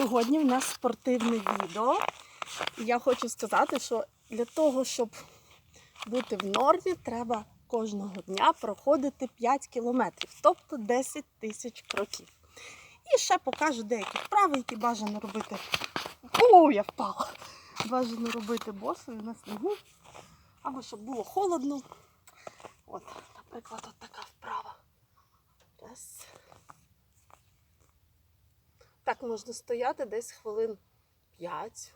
Сьогодні в нас спортивне відео. І я хочу сказати, що для того, щоб бути в нормі, треба кожного дня проходити 5 кілометрів, тобто 10 тисяч кроків. І ще покажу деякі вправи, які бажано робити. О, я впала! Бажано робити босою на снігу, або щоб було холодно. От, наприклад, от така Так можна стояти десь хвилин 5.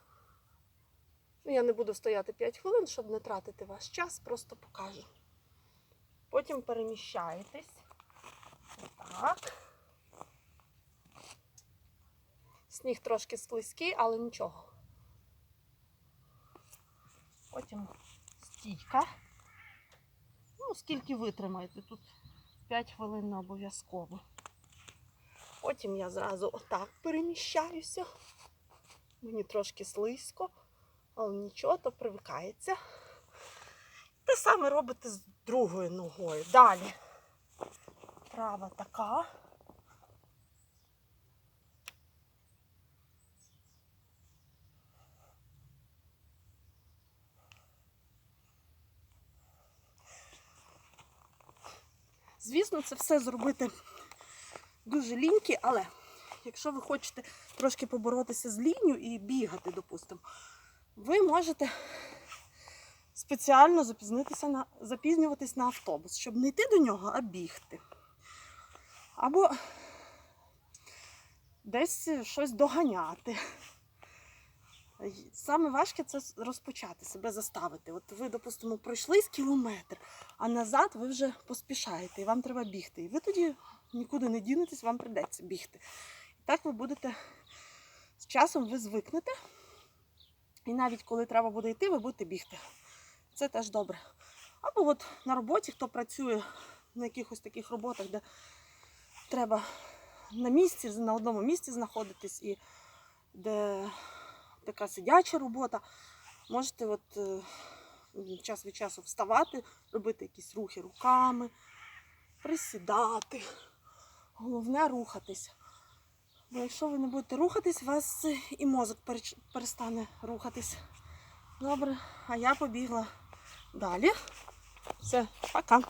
Ну, я не буду стояти 5 хвилин, щоб не тратити ваш час, просто покажу. Потім переміщаєтесь. Так. Сніг трошки склизький, але нічого. Потім стійка. Ну, скільки витримаєте, тут 5 хвилин не обов'язково. Потім я зразу отак переміщаюся. Мені трошки слизько, але нічого, то привикається. Те саме робите з другою ногою. Далі. Права така. Звісно, це все зробити дуже лінькі, але якщо ви хочете трошки поборотися з лінню і бігати, допустимо, ви можете спеціально запізнитися на, запізнюватись на автобус, щоб не йти до нього, а бігти. Або десь щось доганяти. Саме важке це розпочати, себе заставити. От ви, допустимо, пройшли з кілометр, а назад ви вже поспішаєте, і вам треба бігти. І ви тоді нікуди не дінетесь, вам прийдеться бігти. І так ви будете з часом ви звикнете. І навіть коли треба буде йти, ви будете бігти. Це теж добре. Або от на роботі, хто працює на якихось таких роботах, де треба на місці, на одному місці знаходитись, і де така сидяча робота, можете от, е, час від часу вставати, робити якісь рухи руками, присідати. Головне рухатись. Бо якщо ви не будете рухатись, у вас і мозок перестане рухатись. Добре, а я побігла далі. Все, пока.